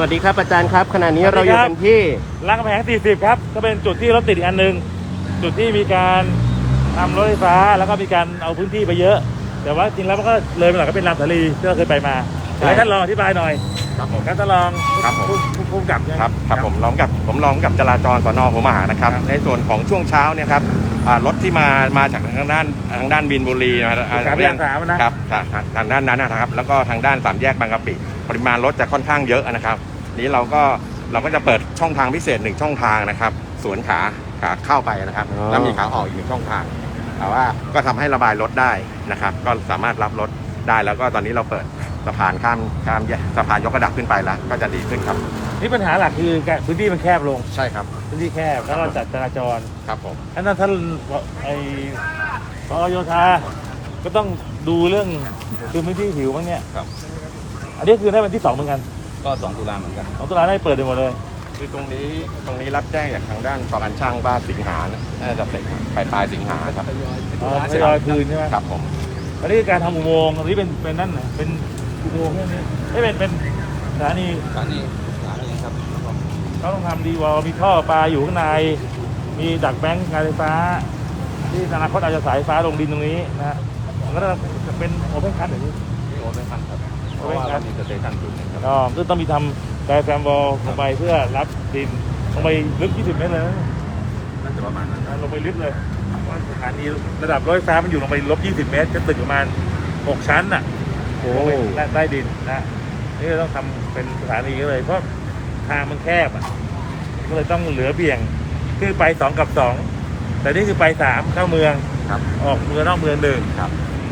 สวัสดีครับอาจารย์ครับขณะนี้สวัเราสอดียู่ครับกันที่รามคำแหง40 ครับ ก็เป็นจุดที่รถติดอีกอันหนึ่งจุดที่มีการทำรถไฟฟ้าแล้วก็มีการเอาพื้นที่ไปเยอะ แต่ว่าจริงแล้วมันก็เลยไปหน่อยก็เป็นรามสาลีที่เราเคยไปมาใช่ให้ท่านลองอธิบายหน่อยครับผมครับท่านลองครับผมผู้ผู้ผู้กำกับใช่ไหมครับครับผมร้องกับผมร้องกับจราจรสนหัวหมากนะครับครับ ในส่วนของช่วงเช้าเนี่ยครับอ่ารถที่มามาจากทางด้านทางด้านบินบุรีนะสามแยกสามนะครับทางทางด้านนั้นนะครับ แล้วก็ทางด้านสามแยกบางกะปิ ปริมาณรถจะค่อนข้างเยอะนะครับ นี้เราก็เราก็จะเปิดช่องทางพิเศษหนึ่งช่องทางนะครับ สวนขาขาเข้าไปนะครับ อ๋อ แล้วมีขาออกอีกหนึ่งช่องทางแต่ว่าก็ทำให้ระบายรถได้นะครับ ก็สามารถรับรถได้แล้วก็ตอนนี้เราเปิดสะพานข้ามข้ามแยกสะพานยกระดับขึ้นไปแล้ว ก็จะดีขึ้นครับนี่ปัญหาหลักคือการพื้นที่มันแคบลง ใช่ครับพื้นที่แคบแล้วก็จัดจราจรครับผมอันนั้นท่านไอ้พอโยธาก็ต้องดูเรื่องคือพื้นที่ผิวบ้างเนี่ยครับ อันนี้คือได้เป็นที่สองเหมือนกันก็สองตุลาเหมือนกัน ของตุลาได้เปิดไปหมดเลย คือตรงนี้ตรงนี้รับแจ้งจากทางด้านประกันช่างบ้านสิงหานะน่าจะเสร็จปลายปลายสิงหาครับอ๋อทยอยคืนใช่ไหมครับผมอันนี้คือการทำอุโมงค์อันนี้เป็นเป็นนั่นน่ะเป็นอุโมงค์แค่นี้ไม่เป็นเป็นสถานีสถานีสถานีครับเขาต้องทำดีวอลมีท่อปลาอยู่ข้างใน มีดักแบงค์การไฟฟ้า ที่อนาคตอาจจะสายไฟฟ้าลงดินตรงนี้นะฮะมันก็จะเป็นโอเพนคัทอย่างนี้โอ้เป็นพันครั บเพราะว่าเรามีสเตชันจุดนึงครับก็คือต้องมีทำแกรแซมวอลลงไปเพื่อรับดินลงไปลึก 20 เมตรเลยนะน่าจะประมาณนั้นลงไปลึกเลยว่าสถานีระดับรถไฟฟ้ามันอยู่ลงไปลบ 20 เมตรก็ตึกประมาณ 6 ชั้นน่ะโอ้ลงไปใต้ใต้ดินนะนี่เราต้องทำเป็นสถานีก็เลย เพราะทางมันแคบอะก็เลยต้องเหลือเบี่ยงคือไปสองกับสองแต่นี่คือไปสามเข้าเมืองครับออกเมืองนอกเมืองหนึ่งครับ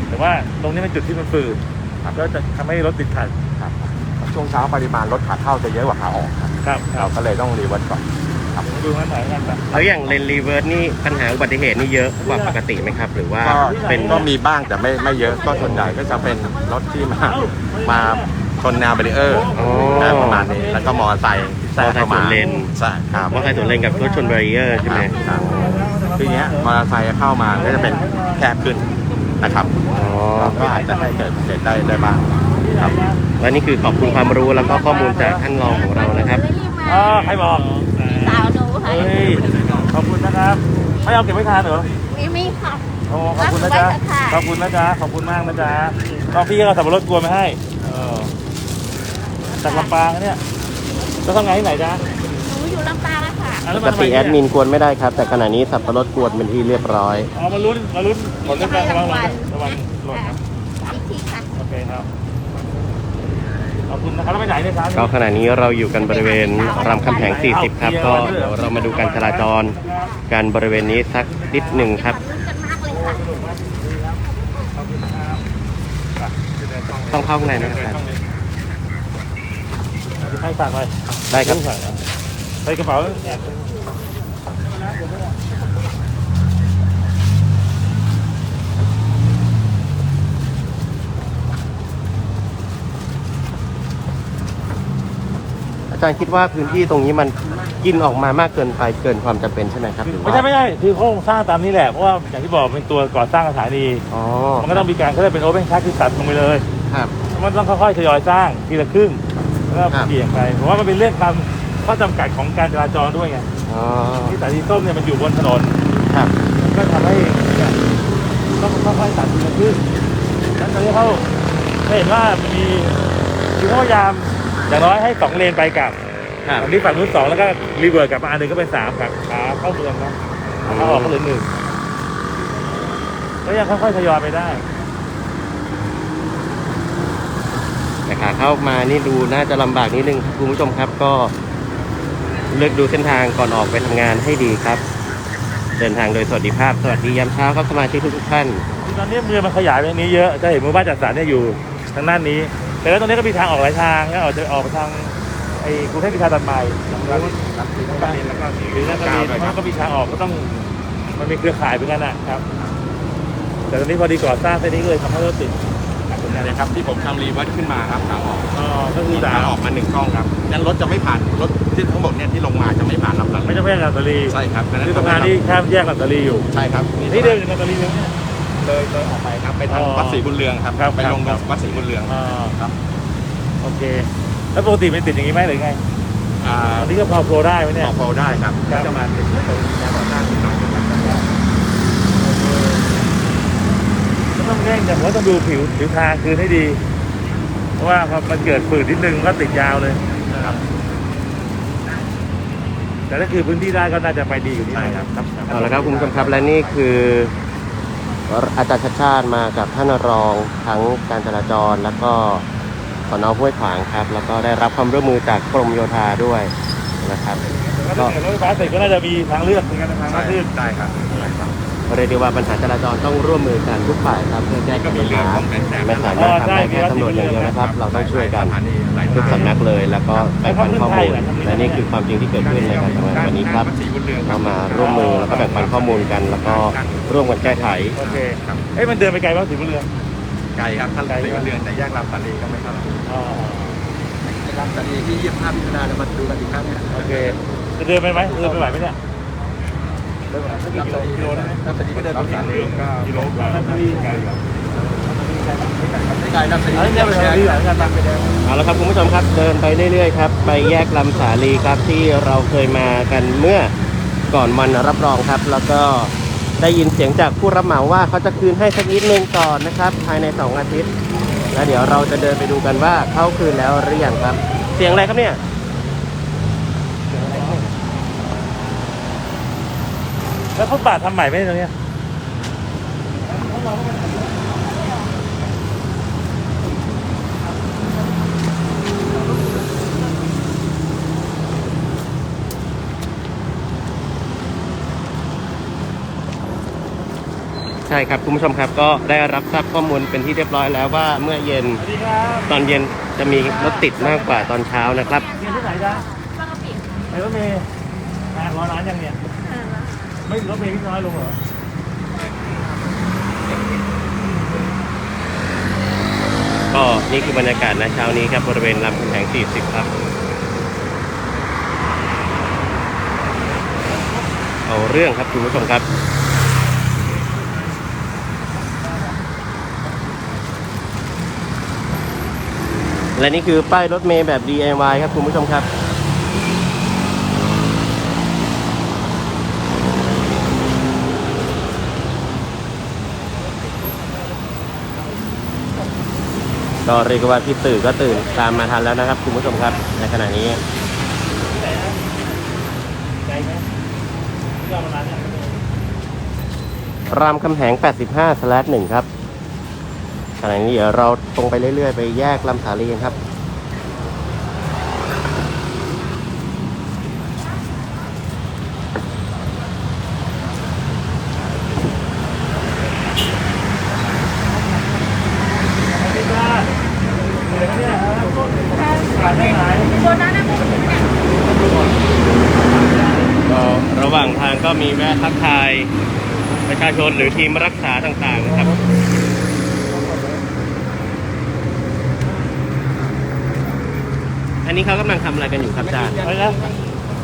แต่ว่าตรงนี้เป็นจุดที่มันฝืด ครับ ก็จะทำให้รถติดขัดครับช่วงเช้าปริมาณรถขาเข้าจะเยอะกว่าขาออกครับครับครัเราบก็เลยต้องรีเวิร์สก่อน ดูงั้นหน่อยกันนะแล้วอย่างเลนรีเวิร์สนี่ปัญหาอุบัติเหตุนี่เยอะกว่าปกติไหมครับ หรือว่าก็เป็เป็นนก็มีบ้างแต่ไม่ไม่เยอะก็ส่วนใหญ่ก็จะเป็นรถที่มามาชนแนวเบรีเออร์อ๋อนะประมาณนี้แล้วก็มอเตอร์ไซค์ที่แทรกเข้ามามอเตอร์ไซค์สวนเลน ใช่ครับว่าใครสวนเลนกับรถชนบารีเออร์ใช่ไหมครับทีเนี้ยมอเตอร์ไซค์เข้ามาก็จะเป็นแคบขึ้น นะครับอ๋อก็อาจจะให้เกิดเหตุได้ได้บ้างครับและนี่คือขอบคุณความรู้แล้วก็ข้อมูลจากท่านรองของเรานะครับอ๋อใครบอกสาวหนูค่ะเฮ้ยขอบคุณนะครับไม่เอาเก็บไว้ทานเหรอมีมีค่ะโอ้ขอบคุณนะจ๊ะรับไว้เถอะค่ะขอบคุณนะจ๊ะขอบคุณมากนะจ๊ะตอนพี่ก็เอาสับปะรดกวนมาให้เออจากลำปางนะเนี่ยจะทำงานที่ไหนจ๊ะหนูอยู่ลำปางอะค่ะอะ ปแล้วกมาทำไมติแอเนี่ยดมินกวนไม่ได้ครับ แต่ขณะนี้สับปะรดกวนเป็นที่เรียบร้อย อ๋อมาลุ้นมาลุ้นผลเลือกตั้งระวังระวังหล่นนะอีกทีค่ะ โอเคครับ ขอบคุณนะครับแล้วไปไหนเนี่ยครับก็ขณะนี้เราอยู่กันบริเวณรามคำแหง 40 ครับ ก็เดี๋ยวเรามาดูการจราจรการบริเวณนี้สักนิดหนึ่งครับลุ้นกันมากเลยค่ะต้องเข้าข้างในนะครับ ให้ฝากหน่อยได้ครับฝากหน่อย ใส่กระเป๋าแอบอาจารย์คิดว่าพื้นที่ตรงนี้มันกินออกมามากเกินไปเกินความจำเป็นใช่ไหมครับหรือไม่ว่าใช่ไม่ใช่คือโครงสร้างตามนี้แหละ เพราะว่าอย่างที่บอกเป็นตัวก่อสร้างสถานี อ๋อมันก็ต้องมีการเขาเรียกเป็นโอเพนคัทคือตัดลงไปเลย ครับ มันต้องค่อยๆทยอยสร้างทีละครึ่งแล้วก็ครับ เปลี่ยนไปผมว่ามันเป็นเรื่องความ ข้อจำกัดของการจราจรด้วยไงอ๋อที่สายสีส้มเนี่ยมันอยู่บนถนนครับมันก็ทำให้เนี่ยต้องค่อยๆตัดทีละครึ่งแล้วตอนนี้เขาเห็นว่ามีคือเขาพยายามอย่างน้อยให้สองเลนไปกลับครับอันนี้ฝั่งนู้นสองแล้วก็รีเวิร์สกลับมาอันหนึ่งก็เป็นสามครับขาเข้าเมืองนะขาออกก็เหลือหนึ่งก็ยังค่อยๆทยอยไปได้แต่ขาเข้ามานี่ดูน่าจะลำบากนิดนึงครับคุณผู้ชมครับก็ เลือกดูเส้นทางก่อนออกไปทำงานให้ดีครับ เดินทางโดยสวัสดิภาพ สวัสดียามเช้าครับสมาชิกทุกๆท่าน ตอนนี้เมืองมันขยายไปทางนี้เยอะจะเห็นหมู่บ้านจัดสรรเนี่ยอยู่ทางด้านนี้ แต่แล้วตรงนี้ก็มีทางออกหลายทางนะออกจะออกไปทางไอ้กรุงเทพพิธาตัดใหม่ทางนู้นรับทีแล้วก็แล้วก็หรือนั่นก็มีเลยคมัรับนก็มีทางออกก็ต้องมันมีเครือข่ายเหมือนกันนะครับ แต่ตอนนี้พอดีก่อสร้างเส้นนี้ก็เลยทำให้รถติดเนี่ยครับที่ผมทำรีเวิร์สขึ้นมาครับขาออก อ๋อก็คือมีสาขามออกมาหนึ่งกล้องครับงั้นรถจะไม่ผ่านรถ ที่ทั้งหมดเนี่ยที่ลงมาจะไม่ผ่านลำหลังไม่ใช่แค่ลาดตาลีใช่ครับดังนั้นคือสะพานที่ข้ามแยกลาดตาลีอยู่ใช่ครับนี่เดินจากลาดตาลีเลยเนี่ย เลยเลยออกไปครับไปทางอ๋อวัดศรีบุญเรืองครับครับไปลงครับวัดศรีบุญเรืองอ่า ครับโอเค แล้วปกติมันติดอย่างนี้ไหมหรือไงอ่าอันนี้ก็พอโปรได้ไหมพเนี่ยอพอได้ครับครัก็บ จะมาติดตรงแนวหน้าที่หน่อยนะครับก็ต้องเร่งแต่ว่าต้องดูผิวผิวทางคืนให้ดี เพราะว่าพอมันเกิดฝืดนิดนึงก็ติดยาวเลยนะครับ แต่ถ้าคือพื้นที่ได้ก็น่าจะไปดีอยู่นี่หน่อยครับเอาละครับคุณผู้ชมครับและนี่คืออาจารย์ชัดชาติมากับท่านรองทั้งการจราจร แล้วก็สนห้วยขวางครับ แล้วก็ได้รับความร่วมมือจากกรมโยธาด้วยนะครับก็ถ้าเกิดรถไฟฟ้าเสร็จก็น่าจะมีทางเลือกในการทางมากขึ้นได้ครับได้ครับ เรียกได้ว่าปัญหาจราจรต้องร่วมมือกันทุกฝ่ายครับเพื่อแก้ไขปัญหาไม่สามารถทำได้แค่ตำรวจอย่างเดียวนะครับ เราต้องช่วยกันทุกสำนักเลย แล้วก็แบ่งปันข้อมูลและนี่คือความจริงที่เกิดขึ้นในการทำงานวันนี้ครับเรามาร่วมมือแล้วก็แบ่งปันข้อมูลกัน แล้วก็ร่วมกันแก้ไขโอเคเอ้ยมันเดินไปไกลบ้างสีบุญเรืองไกลครับท่านสีวันเรือนแต่แยกลำสาลีก็ไม่เท่าไหร่อ๋อลำตานีที่ยี่สิบห้ามิถุนาเรามาดูกันอีกครั้งเนี่ยโอเคจะเดินไปไหมเดินไปไหวไหมเนี่ยเดินไปไหวสักกิโลกิโลนะลำตานีก็เดินปลำสาลีก็กิโลกว่าไกลกว่าไม่ไกลนีอันนี้เนี่ยไปทางนี้เหรอการตามไปแดงเอาละครับคุณผู้ชมครับเดินไปเรื่อยๆครับไปแยกลำสาลีครับที่เราเคยมากันเมื่อก่อนวันรับรองครับ แล้วก็ได้ยินเสียงจากผู้รับเหมาว่าเขาจะคืนให้สักนิดนึงก่อนนะครับ ภายใน 2 อาทิตย์ แล้วเดี๋ยวเราจะเดินไปดูกันว่าเข้าคืนแล้วหรือยังครับ เสียงอะไรครับเนี่ย แล้วเขาปาดทำใหม่ไหมตรงเนี้ยใช่ครับคุณผู้ชมครับก็ได้รับทราบข้อมูลเป็นที่เรียบร้อยแล้วว่าเมื่อเย็นสวัสดีครับตอนเย็นจะมีรถติดมากกว่าตอนเช้านะครับเรียนที่ไหนจ๊ะบางกะปิไปรถเมย์นานรอนานยังเนี่ย ไม่รถเมย์พี่น้อยลงเหรอก็นี่คือบรรยากาศนะเช้านี้ครับบริเวณลำคำแหง40 ครับ เอาเรื่องครับคุณผู้ชมครับและนี่คือป้ายรถเมย์แบบ DIY ครับคุณผู้ชมครับ ก็เรียกว่าพี่ตื่นก็ตื่นตามมาทันแล้วนะครับคุณผู้ชมครับในขณะนี้รามคำแหง 85/1 ครับขณะนี้เดี๋ยวเราตรงไปเรื่อยๆ ไปแยกลำสาลีครับ สวัสดีจ้าเหนื่อยไหมเนี่ยผ่านไม่หาย โบนัสนะพวกนี้เนี่ย ก็ระหว่างทาง ก็มีแวะทักทายประชาชนหรือทีมรักษาต่างๆนะครับอันนี้เขากำลังทำอะไรกันอยู่ครับอาจารย์ไปนะ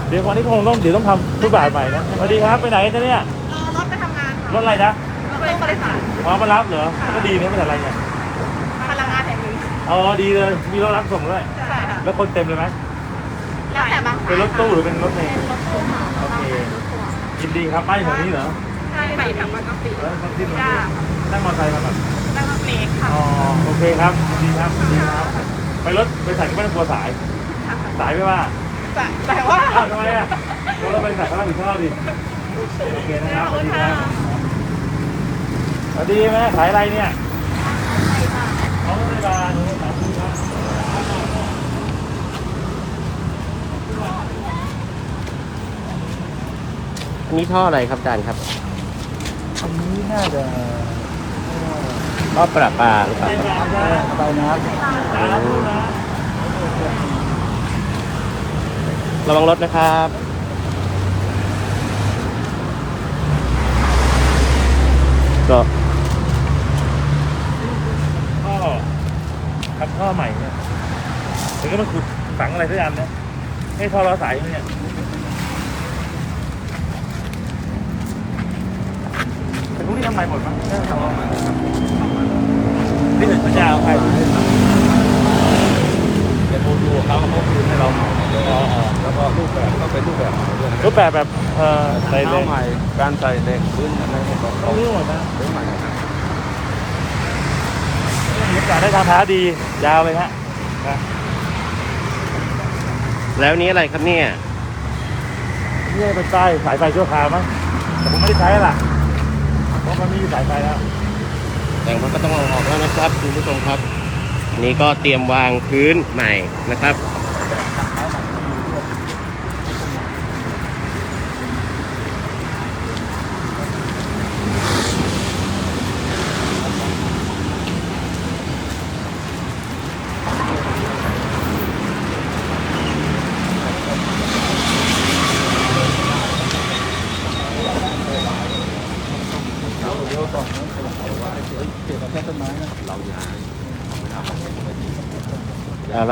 เดี๋ยววันนี้คงต้องเดี๋ยวต้องทำทุกบาทใหม่นะสวัสดีครับไปไหนกันเนี่ยรอรถไปทำงานรถอะไรนะรถบริษัทอ๋อมารับเหรอก็ดีนะไม่เป็นไรเนี่ยพลังงานแห่งนี้อ๋อดีเลยมีรถรับส่งด้วยใช่ค่ะแล้วคนเต็มเลยไหมแล้วแต่บางสายเป็นรถตู้หรือเป็นรถเมล์ เป็นรถตู้ค่ะ โอเคยิน ดีครับป้ายแถวนี้เหรอใช่ไปกับบางกะปิแล้วคนที่ตรงจ้านี้นั่งมอเตอร์ไซค์มาก่อนแล้วก็เมกค่ะอ๋อโอเคครับดีครับดีครับ ไปรถไปสายก็ไม่ต้องกลัวสาย สายไม่ว่าแต่แต่ว่าอ้าวทำไมอะรถเราเป็นสายก็รับผิดชอบดิโอเคนะครับสวัสดีครับสวัสดีแม่ขายอะไรเนี่ยของรถพยาบาลขอบคุณครับอัน นี้ท่ออะไรครับอาจารย์ครับอันนี้น่าจะท่อประปาหรือเปล่าครับระบายน้ำระวังรถนะครับ ก็ท่อทำท่อใหม่เนี่ยหรือก็มันขุดฝังอะไรสักอย่างเนี่ยให้ท่อล้อสายเนี่ยแต่พว กนี้ทำใหม่หมดมั้งไม่ต้องทำใหม่นี่ถึงสัญญาของใครเดี๋ยวโมดูลเขาเขาคืนให้เราใหม่เลยแล้วก็รูปแบบก็เป็นรูปแบบใหม่ด้วยนะรูปแบบแบบเอ่อใส่ใส่เหล็กใหม่การใส่เหล็กพื้นอะไรหมดเลยต้องรู้หมดนะพื้นใหม่นะครับมีโอกาสได้ทางเท้าดียาวเลยฮะนะแล้วนี้อะไรครับเนี่ยนี่เป็นใต้สายไฟชั่วคราวมั้งแต่ผมไม่ได้ใช้แล้วล่ะเพราะ มันไม่มีสายไฟแล้วแต่งมันก็ต้องเอาออกแล้วนะครับคุณผู้ชมครับนนี้ก็เตรียมวางพื้นใหม่นะครับ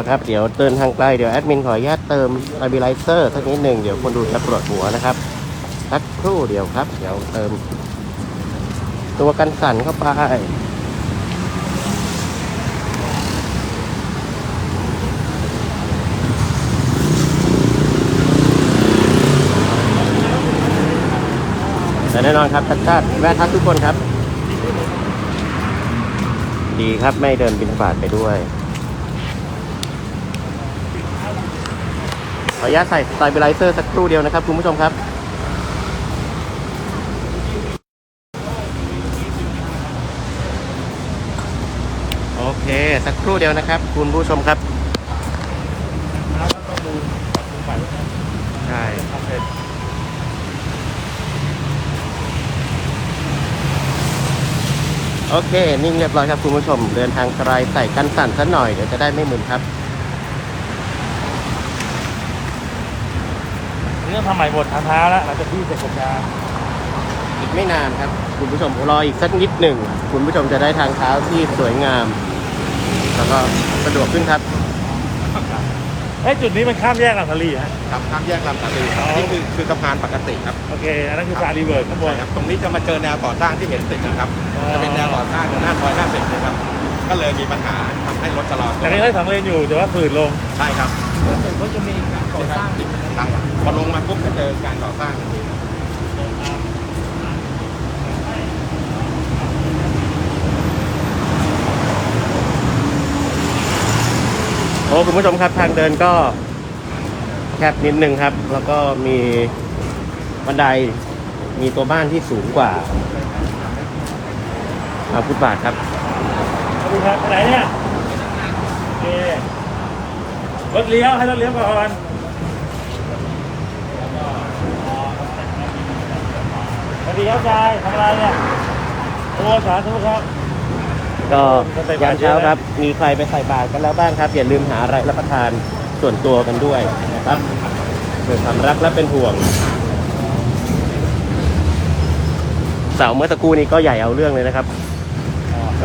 ละครับ เดี๋ยวเดินทางไกลเดี๋ยวแอดมินขออนุญาตเติม s าบิไลเซอร์สักนิดหนึ่งเดี๋ยวคนดูจะปวดหัวนะครับสักครู่เดียวครับ เดี๋ยวเติม ตัวกันสั่นเข้าไปแต่แน่นอนครับชัดชาติแวะทักทุกคนครับ ดีครับไม่เดินบินบาตไปด้วย ขออนุญาตใส่สไตเบลไลเซอร์สักครู่เดียวนะครับคุณผู้ชมครับ โอเค สักครู่เดียวนะครับ คุณผู้ชมครับใช่โอเค นิ่งเรียบร้อยครับคุณผู้ชม เดินทางไกลใส่กันสั่นสักหน่อยเดี๋ยวจะได้ไม่มึนครับ ต้องทำใหม่หมดทางเท้าแล้วหลังจากที่เสร็จโครงการอีกไม่นานครับ คุณผู้ชมรออีกสักนิดหนึ่ง คุณผู้ชมจะได้ทางเท้าที่สวยงาม แล้วก็สะดวกขึ้นครับเอ้ยจุดนี้มันข้ามแยกลำทะลีฮะ ครับข้ามแยกลำตะลีอ๋อนี่คือคือสะพานปกติครับโอเค อันนั้นคือสายรีเวิร์สข้างบนใช่ครับ ตรงนี้จะมาเจอแนวก่อสร้างที่เห็นติดนะครับจะเป็นแนวก่อสร้างหน้าซอยหน้าสิบนะครับ ก็เลยมีปัญหาทำให้รถชะลอตัวแต่นี้ได้สองเลนอยู่แต่ว่าฝืนลง ใช่ครับ ก็จะมีการก่อสร้าง ใช่ครับพอลงมาปุ๊บก็เจอการก่อสร้างทันทีโอ้คุณผู้ชมครับทางเดินก็แคบนิดนึงครับ แล้วก็มีบันไดมีตัวบ้านที่สูงกว่าอาฟุตบาทครับสวัสดีครับไปไหนเนี่ยโอเครถเลี้ยวให้รถเลี้ยวก่อนสวัส ดีครับยายทำอะไรเนี่ยโอ้สาธุครับก็ยามเช้าครับ มีใครไปใส่บาตรกันแล้วบ้างครับ อย่าลืมหาอะไรรับประทานส่วนตัวกันด้วยนะครับเพื่อความรักและเป็นห่วง เสาเมื่อตะกู้นี้ก็ใหญ่เอาเรื่องเลยนะครับ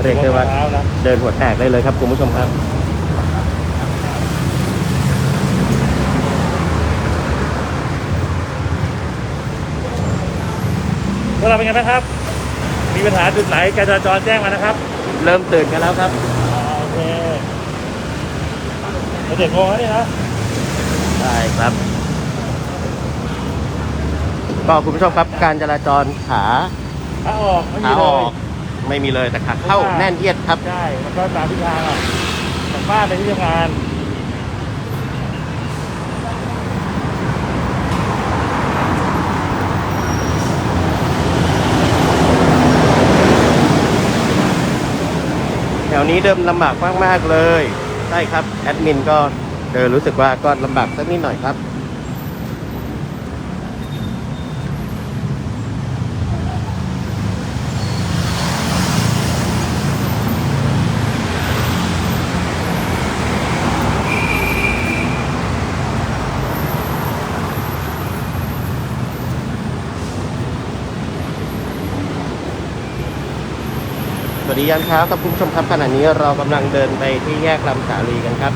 เรียกได้ว่าช้นะเดินหัวแตกได้เลยครับคุณผู้ชมครับ วกเราเป็นไงบ้างครับ มีปัญหาจุดไหนการจราจรแจ้งมานะครับ เริ่มตื่นกันแล้วครับอ่าโอเคเจ็ดโมงแล้วนี่นะ ใช่ครับ ก็คุณผู้ชมครับการจราจรขาขาออกไม่มีขาเลอยอกไม่มีเลยแต่ขาเข้าแน่นเอียดครับ ใช่แล้วก็ตามทิศทางอะจากบ้านไปที่ทำงาน แถวนี้เดิมลำบากมากๆเลย ใช่ครับ แอดมินก็เดินรู้สึกว่าก็ลำบากสักนิดหน่อยครับ วัสดียามเช้าครับคุณผู้ชมครับขณะนี้เรากำลังเดินไปที่แยกลำสาลีกันครับ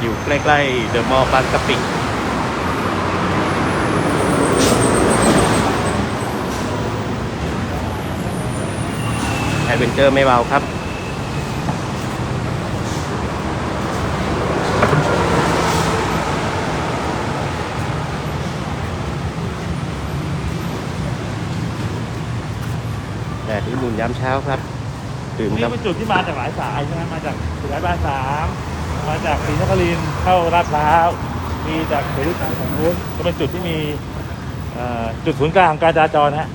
อยู่ใกล้ๆเดอะมอลล์บางกะปิแอดเวนเจอร์ไม่เบาครับ ยามเช้าครับดื่มนี่กับเป็นจุดที่มาจากหลายสายใช่ไหมมาจากสุราษฎร์บ้านสามมาจากศรีนครินทร์เข้าลาดพร้าวมีจากเสรีทางของนู้นก็เป็นจุดที่มีเอ่อจุดศูนย์กลางของการจราจรฮะ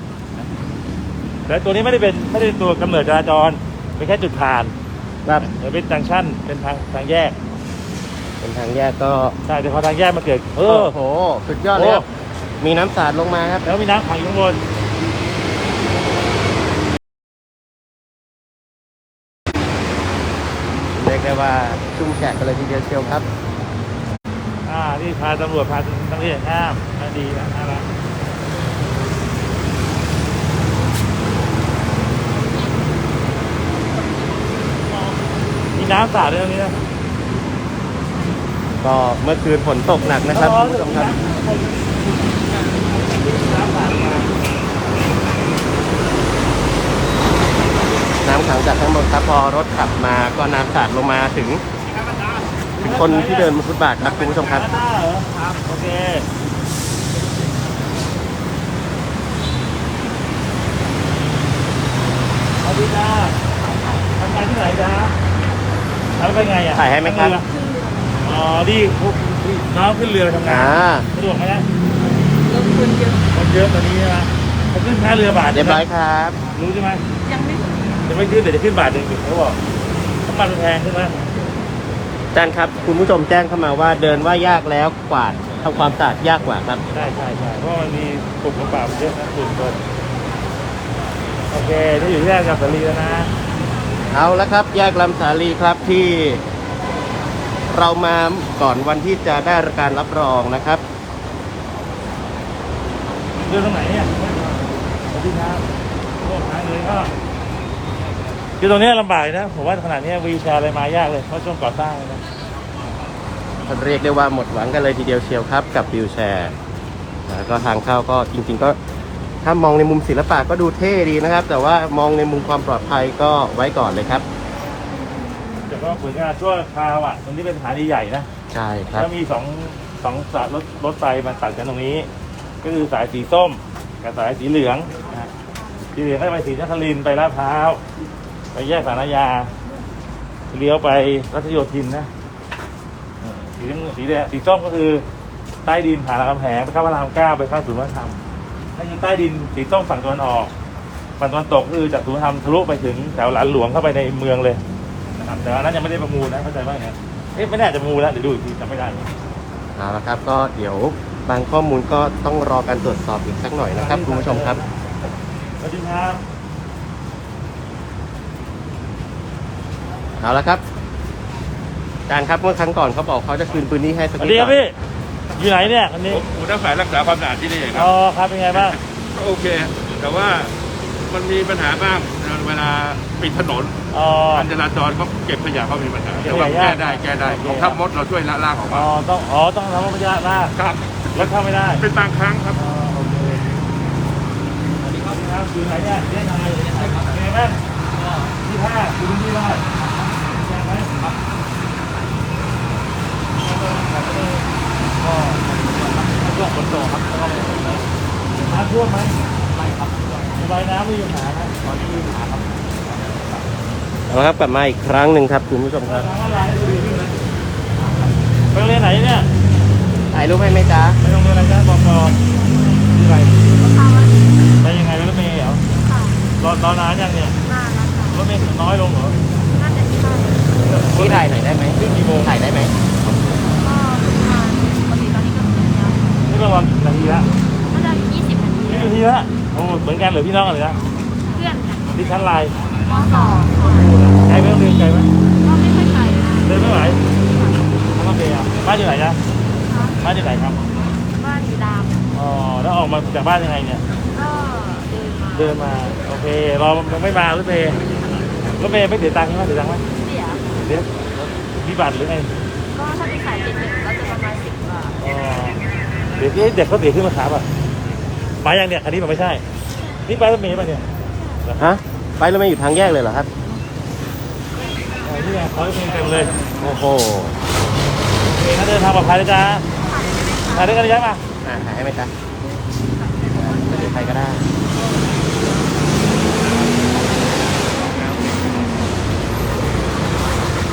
แต่ตัวนี้ไม่ได้เป็นไม่ได้เป็นตัวกำเนิดจราจรเป็นแค่จุดผ่านครับเดี๋ยวเป็นจังชั่นเป็นทางทางแยกเป็นทางแยกก็ใช่แต่พอทางแยกมาเกิดเอโอ้อโหสุดยอดเลยครับมีน้ำสาดลงมาครับ แล้วมีน้ำขังอยู่ข้างบน เรียกได้ ว่าชุ่มแฉะกันเลยทีเดียวเชียวครับ อ่า นี่พาตำรวจพานักเรียนข้ามนะดีนะน่ารักมีน้ำสาดด้วยตรงนี้นะก็เมื่อคืนฝนตกหนักนะครับคุณผู้ชมครับน้ำสาดมา น้ำขังจากข้างบนครับพอรถขับมาก็น้ำสาดลงมาถึง ถึงคนที่เดินบนฟุตบาทครับคุณผู้ชมครับครับโอเคสวัสดีจ้าทำงานที่ไหนจ้าแล้วไปไงอะถ่ายให้ไหมครับอ๋อดีน้องขึ้นเรือไปทำงานสะดวกไหมนะคนเยอะคนเยอะตอนนี้ใช่ไหมขึ้นค่าเรือบาทเรียบร้อยครับ รู้ใช่ไหมยังไม่ จะไม่ขึ้นแต่จะขึ้นบาทหนึ่งเขาบอกน้ำมันมันแพงใช่ไหมอาจารย์ครับ คุณผู้ชมแจ้งเข้ามาว่าเดินว่ายากแล้วกวาดทำความสะอาดยากกว่าครับ ใช่ใช่ใช่เพราะว่ามันมีกลุ่มกระเป๋าเยอะนะกลุ่มคนโอเคนี่อยู่ที่แรกกับสาลีแล้วนะเอาละครับ แยกลำสาลีครับที่ เรามาก่อนวันที่จะได้การรับรองนะครับเรื่องตรงไหนเนี่ยสวัสดีครับโอ้ทางเลยก็ คือตรงเนี้ยลำบากนะ ผมว่าขนาดนี้วีลแชร์อะไรมายากเลย เพราะช่วงก่อสร้างเลยนะเรียกได้ว่าหมดหวังกันเลยทีเดียวเชียวครับกับวิวแชร์แล้วก็ทางเข้าก็จริง ๆ ก็ถ้ามองในมุมศิลปะก็ดูเท่ดีนะครับ แต่ว่ามองในมุมความปลอดภัยก็ไว้ก่อนเลยครับแต่ก็เหมือนกับช่วงคราวอะตรงนี้เป็นสถานีใหญ่นะใช่ครับแล้วมีสองสองสายรถรถไฟมาตัดกันตรงนี้ ก็คือสายสีส้ม กับสายสีเหลืองนะฮะสีเหลืองก็จะไปสีนครินทร์ไปลาดพร้าว ไปแยกสารยา เลี้ยวไปรัชโยธินนะเออสีน้ำสีแดงสีส้มก็คือใต้ดินผ่านรามคำแหงไปเข้าพระรามเก้าไปเข้าศูนย์วัฒนธรรมถ้าอยู่ใต้ดินสีส้มฝั่งตะวันออกฝั่งตะวันตกก็คือจากศูนย์วัฒนธรรมทะลุไปถึงแถวหลานหลวงเข้าไปในเมืองเลยนะครับแต่ว่านั้นยังไม่ได้ประมูลนะเข้าใจไหมเนี่ยเอ๊ะไม่แน่าจะประมูลแล้วเดี๋ยวดูอีกทีจำไม่ได้เอาละครับก็เดี๋ยวบางข้อมูลก็ต้องรอการตรวจสอบอีกสักหน่อยนะครับคุณผู้ชมครับสวัสดีครับ เอาละครับอาจารย์ครับเมื่อครั้งก่อนเขาบอกเขาจะคืนพื้นที่ให้สสักวัสนิดดีหครับน่อยพี่ อยู่ไหนเนี่ยคนนี้ผมรักษารักษาความสะอาดที่นี่ครัอ๋บ อครับเป็นไงบ้าง ก็โอเค แต่ว่ามันมีปัญหาบ้างเวลาปิดถนนอ๋อ การจราจรเขาเก็บขยะเขามีปัญหาเก็บแต่ขยะว่าแก้ได้แก้ได้โอเค ของทัพมดเราช่วยละลากออกอ๋มาอต้องอ๋อต้องทำให้ยากมากครับรถเข้าไม่ได้เป็นบางครั้งครับ อ๋อโอเคสวัสดีครับครับอยู่ไหนเนี่ยเรียกอะไรเป็นไงบ้างที่ห้าอยู่พื้นที่ได้ยากไหมครับก็ช่วงฝนตกครับแล้วก็ไม่ฝนตกน้ำ ท่วมไหมไม่ครับระบายน้ำไม่มีปัญหานะตอนนี้มีปัญหาครับเอาละครับกลับมาอีกครั้งหนึ่งครับคุณผู้ชมครับไปโรงเรียนไหนเนี่ยถ่ายรูปให้ไหมจ๊ะไปโรงเรียนอะไรจ้าบอกก่อนที่ไรไปยังไงรถเมย์เหรอรอรอนานยังเนี่ยรถเมย์ถึงน้อยลงเหรอพี่ถ่ายหน่อยได้ไหมขึ้นกี่โมงถ่ายได้ไหมนี่ประมาณนาทีละยี่นาทีละ โอ้เหมือนกันเหรือพี่น้องกันเลยนะที่ชั้นไลน์ไกลไหมโรงเรียนไกลไหมเดินไม่ไหวทำรถเมย์อะบ้านอยู่ไหนนะบ้านอยู่ไหนครับอ๋อแล้วออกมาจากบ้านยังไงเนี่ยเดินมาโอเครอมันไม่มารถเมย์รถเมย์ไม่เสียตังค์ใช่ไหมเสียตังค์ไหมเดี๋ยวมีบัตรหรือไงอ๋อเดี๋ยวเด็กเขาเสียขึ้นมาขาป่ะ ไปยังเนี่ยคันนี้มันไม่ใช่ นี่ไปรถเมย์ป่ะเนี่ยฮะไปแล้วไม่อยู่ทางแยกเลยเหรอครับนี่ไงเขาเต็มเลยโอ้โหโอเคงั้นเดินทางปลอดภัยนะจ๊ะถ่ายด้วยกันได้ไหมอ่าหายไหมจ๊ะเดี๋ยวใครก็ได้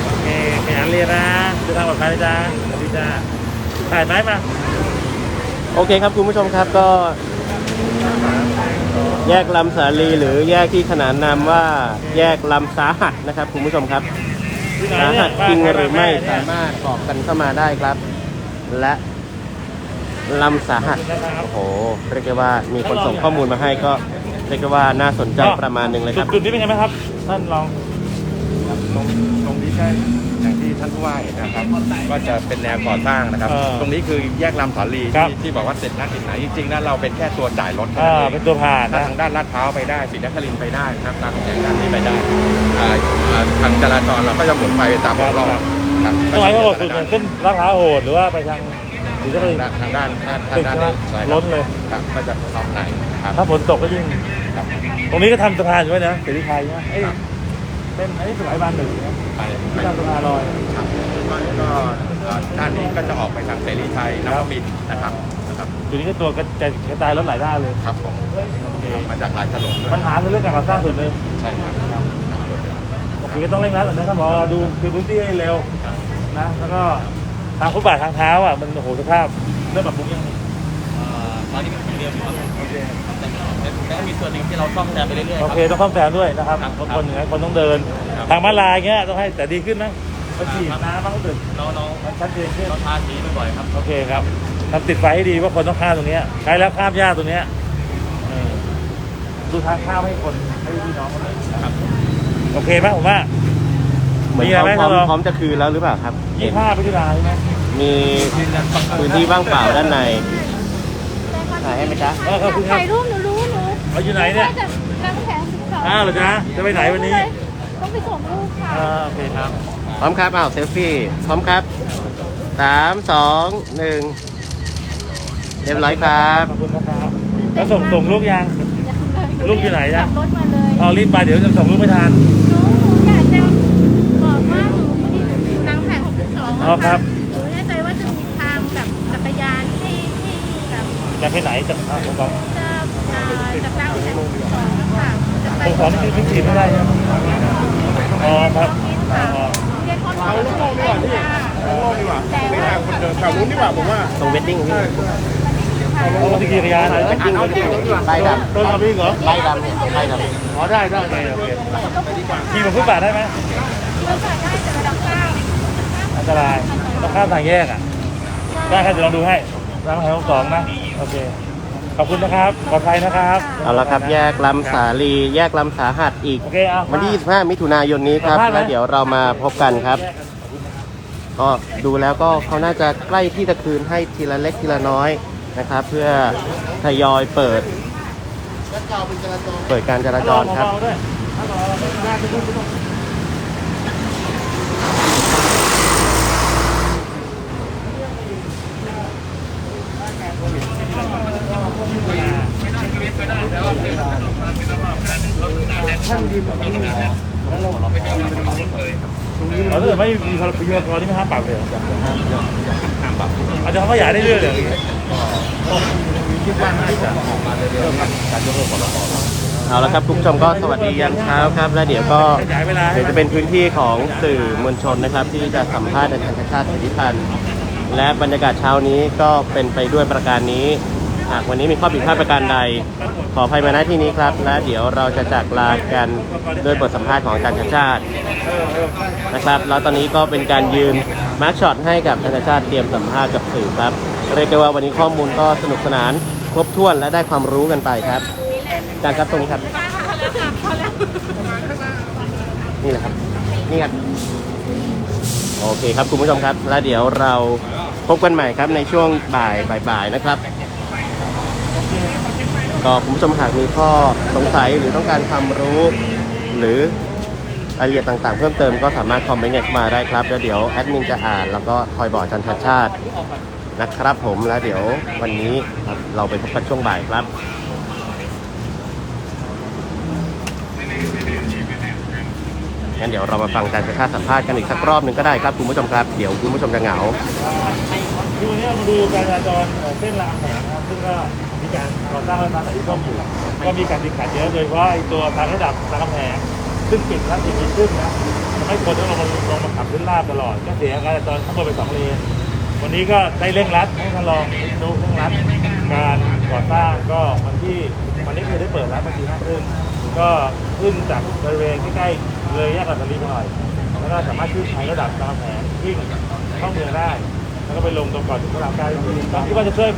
โอเคขยันเรียนะเดินทางปลอดภัยนะจ๊ะสวัดีจ้าถ่ายไหมมา โอเคครับคุณผู้ชมครับก็ แยกลำสาลีหรือแยกที่ขนานนามว่าแยกลำสาหัสนะครับคุณผู้ชมครับสาหัสจริงหรือไม่สามารถบอกกันเข้ามาได้ครับ และลำสาหัสนะโอ้โหเรียกได้ว่ามีคนส่งข้อมูลมาให้ก็เรียกได้ว่าน่าสนใจประมาณหนึ่งเลยครับ จุดนี้เป็นไงไหมครับ ท่านลองตรงตรงนี้ใช่ ที่ท่านผู้ว่าเห็นนะครับก็จะเป็นแนวก่อสร้างนะครับ เออตรงนี้คือแยกลำสาลีครับ ที่ที่บอกว่าเสร็จนักติดไหนจริงๆนั้นเราเป็นแค่ตัวจ่ายรถเท่าอ่านั้นเอง เป็นตัวผ่านถ้านะ ทางด้านลาดพร้าวไปได้ศรีนครินทร์ไปได้นะครับตามแยกด้านนี้ไปได้อ่าอ่าทางจราจรเราก็จะหมุนไปตามวงรอบครับทำไมเขาบอกสุดเนี่ยขึ้นลาดพร้าวโหดหรือว่าไปทางหรือจะไปทางด้านทางด้านตึกทางด้านใช่นี้ไหมใช่ครับล้นเลย ครับก็จะเข้าในครับถ้าฝนตกก็ยิ่ง ครับ ตรงนี้ก็ทำสะพานอยู่ด้วยนะเสรีไทยนะเอ้ย เป็นอันนี้สมัยบานหนึ่งนะไปไปที่ทำสะพานลอย ครับก็ก็เอ่อด้านนี้ก็จะออกไปทางเสรีไทยนวมินทร์นะครับนะครับจุดนี้ก็ตัวกระจายกระจายรถหลายด้านเลย ครับผมมาจากหลายถนนด้วยปัญหาคือเรื่องการก่อสร้างส่วนหนึ่งใช่ครับโอเคก็ต้องเร่งรัดนะครับหมอดูคือพื้นที่ให้เร็วนะ แล้วก็ทางฟุตบาททางเท้าอะมันโอ้โหสภาพเริ่มปรับปรุงยังตอนนี้เป็นคนเดียวอยู่ครับ แต่ก็มีส่วนหนึ่งที่เราซ่อมแซมไปเรื่อยๆคโอรับ เคต้องซ่อมแซมด้วยนะครับครับบางคนอย่างนั้นคนต้องเดินทางม้าลายเงี้ยต้องให้แต่ดีขึ้นนะมันฉีดน้ำบ้างก็ตึกเราเรามันชัดเจนขึ้นเราทาสีบ่อยๆครับโอเคครับทำติดไฟให้ดีว่าคนต้องข้ามตรงเนี้ยใช้แล้วข้ามยากตรงเนี้ยเออดูทางข้ามให้คนให้พี่น้องเขาหน่อยนะครับโอเคไหมผมว่า เหมือนมีอะไรไหมพร้อมท่านรอง พร้อมจะคืนแล้วหรือเปล่าครับยี่เห็นห้าพฤศจิกายนใช่ไหมมีพื้นที่ว่างเปล่าด้านในถ่ายให้ไหมจ๊ะ เออขอบคุณครับถ่ายรูปหนูรู้หนู เอาอยู่ไหนเนี่ยจะนั่งแผงสิบสองอ้าวเหรอจ๊ะจะไปไหนวันนี้ต้องไปส่งลูกค่ะอ่าโอเคครับ พร้อมครับอ้าวเซลฟี่ พร้อมครับสามสองหนึ่งเรียบร้อยครับ ขอบคุณนะครับแล้วส่งส่งลูกยัง ลูกอยู่ไหนจ๊ะ ขับรถมาเลยเอารีบไปเดี๋ยวจะส่งลูกไม่ทันหนูหนูอยากจะบอกว่าหนูพอดีหนูอยู่นั่งแผงสิบสองอ๋อครับหนูแน่ใจว่าจะมีทางแบบจักรยานที่ที่แบบจะไปไหนจะอะผมบอก จะอ่าแผงสิบสองค่ะจะไปผมขอนี่คือไม่ไม่ได้ใช่ไหมอ๋อครับค่ะอ๋อเรียกคนเอาลูกดีกว่าพี่ดีกว่าแต่ว่าคนเดินตรงเวดดิ้งพี่เอาปฏิกิริยาหน่อยไล่ดต้นเอาพี่เหรอำไล่ดำเนี่ยไล่ดอ๋อได้ได้โอเคโอเคขี่บนฟุตบาทได้ไหมอันตรายต้องข้ามทางแยกอะได้ครับเดี๋ยวลองดูให้ร้านขายของสองนะโอเค ขอบคุณนะครับปลอดภัยนะครับำเอาละครับ แยกลำสาลี แยกลำสาหัสอีก โอเคเอา วันที่ 25 มิถุนายนนี้ครับสัมภาษณ์ไหม แล้วเดี๋ยวเรามาพบกันครับ ก็ดูแล้วก็เขาน่าจะใกล้ที่จะคืนให้ทีละเล็กทีละน้อยนะครับ เพื่อทยอยเปิด เปิดการจราจรครับเาๆด้วย ช่างดีแบบเราถ้าเกิดไม่มีพลเรือนกรนี่ไม่ห้ามปรับเลยห้ามปรับอาจจะเขาขยายได้เรื่อยเลยคิดว่าน่าจะออกมาเรื่อยๆการยกเลิกพรบเอาละครับคุณผู้ชมก็สวัสดียามเช้าครับ และเดี๋ยวก็เดี๋ยวจะเป็นพื้นที่ของสื่อมวลชนนะครับ ที่จะสัมภาษณ์อาจารย์ชาติชาติสิทธิพันธ์และบรรยากาศเช้านี้ก็เป็นไปด้วยประการนี้ หากวันนี้มีข้อผิดพลาดประการใด ขออภัยมาณที่นี้ครับ และเดี๋ยวเราจะจากลากันด้วยบทสัมภาษณ์ของอาจารย์ชาติชาตินะครับ แล้วตอนนี้ก็เป็นการยืนมาร์คช็อตให้กับอาจารย์ชาติชาติเตรียมสัมภาษณ์กับสื่อครับ เรียกได้ว่าวันนี้ข้อมูลก็สนุกสนาน ครบถ้วนและได้ความรู้กันไปครับอาจารย์ครับตรงนี้ครับนี่แหละครับนี่ครับโอเคครับคุณผู้ชมครับ แล้วเดี๋ยวเราพบกันใหม่ครับในช่วงบ่ายบ่ายๆนะครับ ก็คุณผู้ชมหากมีข้อสงสัยหรือต้องการความรู้ หรือรายละเอียดต่างๆ เพิ่มเติมก็สามารถคอมเมนต์กันเข้ามาได้ครับแล้วเดี๋ยวแอดมินจะอ่านแล้วก็คอยบอกจันทชาตินะครับผมแล้วเดี๋ยววันนี้เราไปพบกันช่วงบ่ายครับงั้นเดี๋ยวเรามาฟังการสัมภาษณ์สัมภาษณ์กันอีกสักรอบหนึ่งก็ได้ครับคุณผู้ชมครับ เดี๋ยวคุณผู้ชมจะเหงา ดูเนี่ยมาดูการจราจรเส้นรามแหงนะครับซึ่งก็ มีการก่อสร้างรถไฟฟ้าสายสีส้มอยู่ก็มีการติดขัดเยอะโดยเฉพาะไอ้ตัวทางระดับรามแหงซึ่งปิดแล้วปิดขึ้นนะให้คนต้องลงมาลงมาขับขึ้นลาดตลอดก็เสียการจราจรข้างบนไปสองเลนวันนี้ก็ได้เร่งรัดให้ท่านรองดูเร่งรัดการก่อสร้างก็วันที่วันนี้คือได้เปิดแล้วเมื่อกี้ห้าครึ่งก็ขึ้นจากบริเวณใกล้ๆเลยแยกอัศรีไปหน่อยแล้วก็สามารถขึ้นใช้ระดับตามแผนวิ่งเข้าเมืองได้ แล้วก็ไปลงตรงก่อนถึงพระรามเก้าอีกทีก็คิดว่าจะช่วย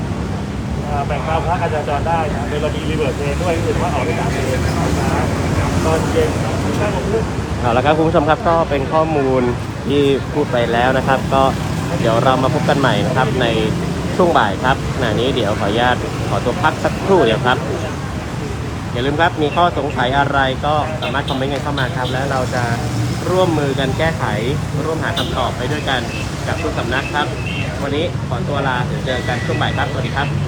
แบ่งเบาภาระการจราจรได้นะโดยเรามีรีเวิร์สเลนด้วยก็คือว่าออกไปสามเลนนะตอนเย็นเก้างครึ่งเอาละครับคุณผู้ชมครับก็เป็นข้อมูลที่พูดไปแล้วนะครับ ก็เดี๋ยวเรามาพบกันใหม่นะครับในช่วงบ่ายครับขณะนี้เดี๋ยวขออนุญาตขอตัวพักสักครู่เดียวครับอย่าลืมครับมีข้อสงสัยอะไรก็สามารถคอมเมนต์กันเข้ามาครับ แล้วเราจะร่วมมือกันแก้ไข ร่วมหาคำตอบไปด้วยกันกับทุกสำนักครับ วันนี้ขอตัวลาเดี๋ยวเจอกันช่วงบ่ายครับสวัสดีครับ